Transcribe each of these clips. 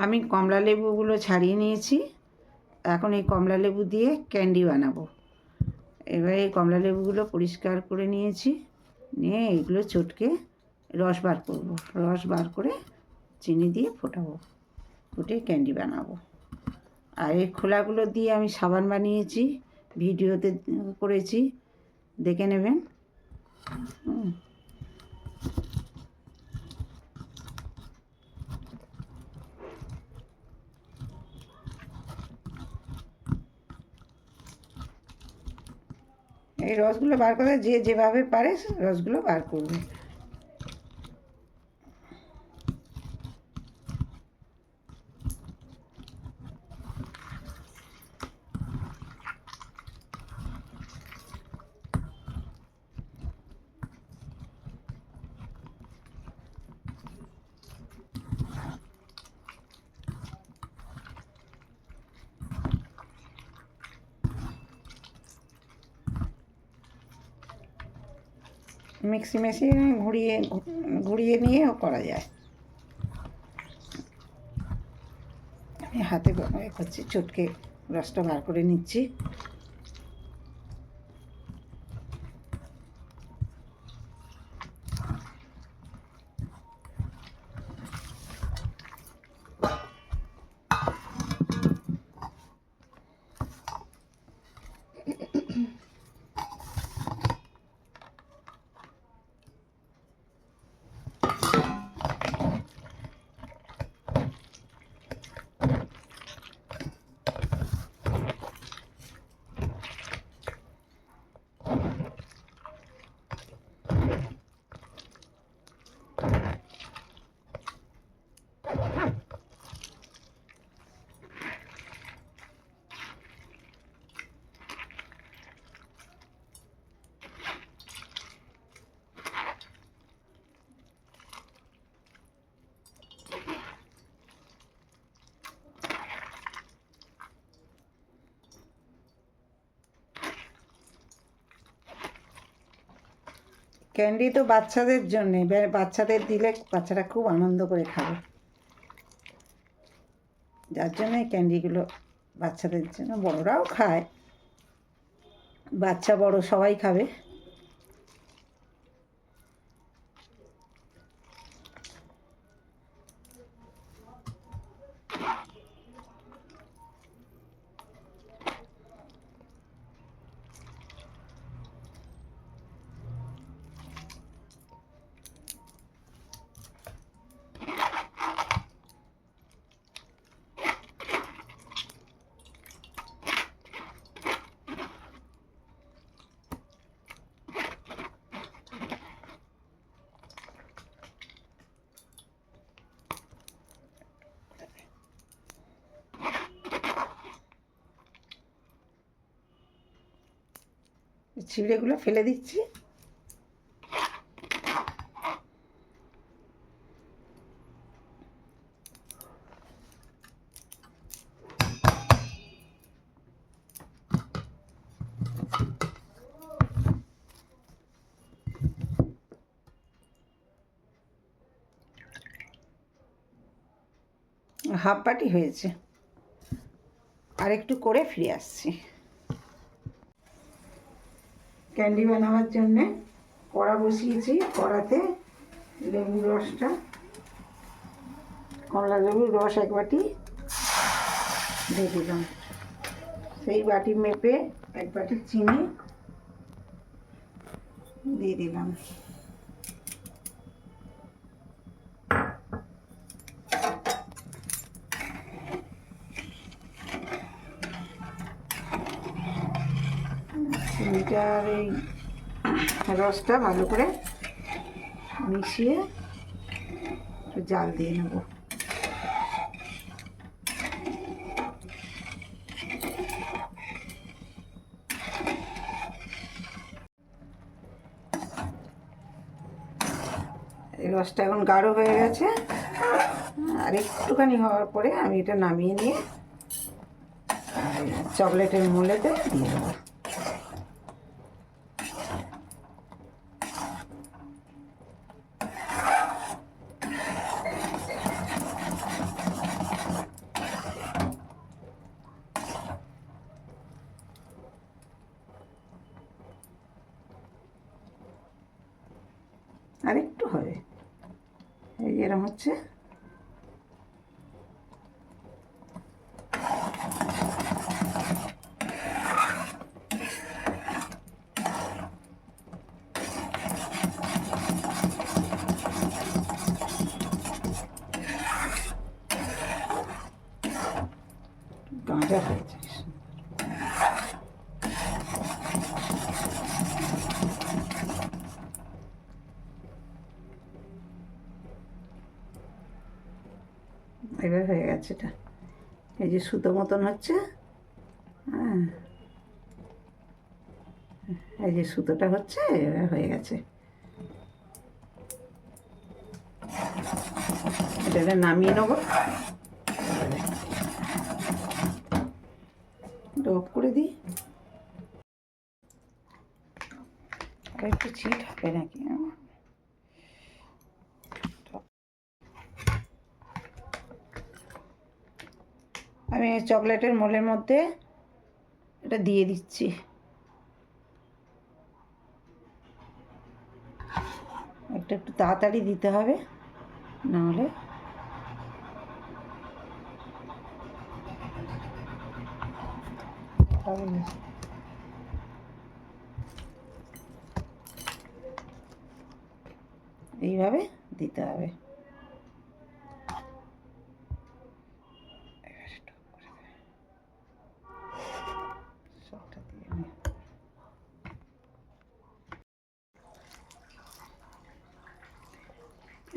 আমি কমলা লেবুগুলো ছাড়িয়ে নিয়েছি। এখন এই কমলা লেবু দিয়ে ক্যান্ডি বানাবো। এবার এই কমলা লেবুগুলো পরিষ্কার করে নিয়েছি। নিয়ে এইগুলো চটকে রস বার করব। রস বার করে চিনি দিয়ে ফোটাবো। ফুটে ক্যান্ডি বানাবো। আর এই খোলাগুলো দিয়ে আমি সাবান বানিয়েছি। ভিডিওতে করেছি। দেখে নেবেন। হুম। এই রসগুলো বার করে যে যেভাবে পারে রসগুলো বার করবে। মিক্সি মেশিনে ঘুরিয়ে ঘুরিয়ে নিয়েও করা যায়। আমি হাতে করছি, চটকে রসটা বার করে নিচ্ছি। ক্যান্ডি তো বাচ্চাদের জন্যে বাচ্চাদের দিলে বাচ্চারা খুব আনন্দ করে খাবে। যার জন্য এই ক্যান্ডিগুলো বাচ্চাদের জন্য বড়রাও খায়। বাচ্চা বড় সবাই খাবে। ছিঁড়েগুলো ফেলে দিচ্ছি। হাফ বাটি হয়েছে। আর একটু করে ফিরে আসছি। ক্যান্ডি বানাবার জন্যে কড়া বসিয়েছি, কড়াতে লেবু রসটা। কমলা লেবুর রস এক বাটি দিয়ে দিলাম। সেই বাটি মেপে এক বাটি চিনি দিয়ে দিলাম। চিনিটার এই রসটা ভালো করে মিশিয়ে জাল দিয়ে নেব। রসটা এখন গাঢ় হয়ে গেছে। আর একটুখানি হওয়ার পরে আমি এটা নামিয়ে নিয়ে চকলেটের মোলেতে দিয়ে দেবো আর একটু হবে এই যে এরম হচ্ছে গাঁজা হয়েছে এটা এই যে সুতো মতন হচ্ছে হ্যাঁ। এই যে সুতোটা হচ্ছে হয়ে গেছে। এটা নামিয়ে নেব। ডপ করে দিই। একটু চিট হবে নাকি? হ্যাঁ? আমি চকলেটের মোলের মধ্যে এটা দিয়ে দিচ্ছি একটা একটু তাড়াতাড়ি দিতে হবে নাহলে। এইভাবে দিতে হবে এবার একটু করে দে। সবটা দিয়ে নে।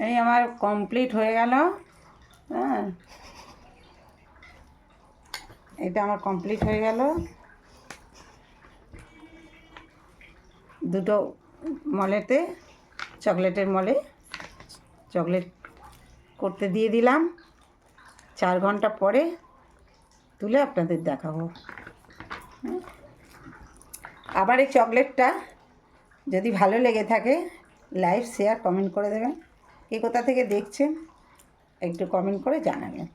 এই আমার কমপ্লিট হয়ে গেল। হ্যাঁ। এটা আমার কমপ্লিট হয়ে গেল। দুটো মলেতে, চকলেটের মলে চকলেট করতে দিয়ে দিলাম। চার ঘণ্টা পরে তুলে আপনাদের দেখাবো। আবার এই চকলেটটা যদি ভালো লেগে থাকে, লাইক, শেয়ার, কমেন্ট করে দেবেন। কে কোথা থেকে দেখছেন, একটু কমেন্ট করে জানাবেন।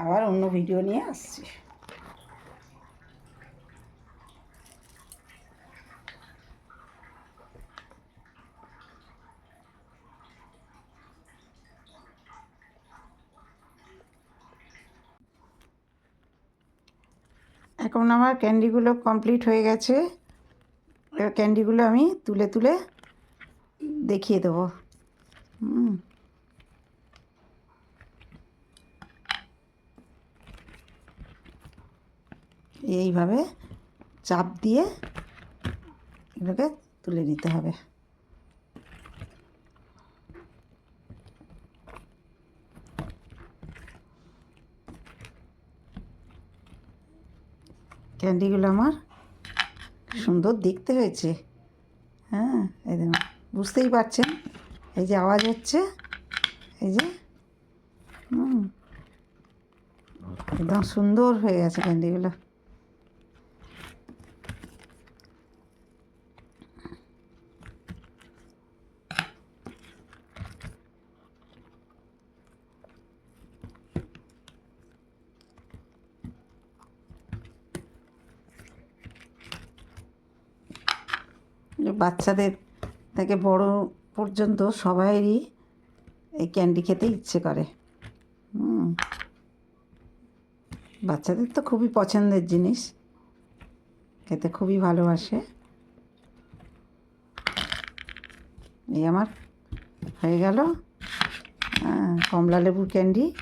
আবার অন্য ভিডিও নিয়ে আসছি। এখন আমার ক্যান্ডিগুলো কমপ্লিট হয়ে গেছে। ক্যান্ডিগুলো আমি তুলে তুলে দেখিয়ে দেবো। হুম। এইভাবে চাপ দিয়ে এগুলোকে তুলে নিতে হবে। ক্যান্ডিগুলো আমার সুন্দর দেখতে হয়েছে। হ্যাঁ এই দেখুন। বুঝতেই পারছেন? এই যে আওয়াজ হচ্ছে, এই যে, হুম, একদম সুন্দর হয়ে গেছে ক্যান্ডিগুলো। বাচ্চাদের থেকে বড় পর্যন্ত সবাইরই এই ক্যান্ডি খেতে ইচ্ছে করে। হুম। বাচ্চাদের তো খুবই পছন্দের জিনিস। খেতে খুবই ভালোবাসে। এই আমার হয়ে গেল। হ্যাঁ, কমলা লেবুর ক্যান্ডি।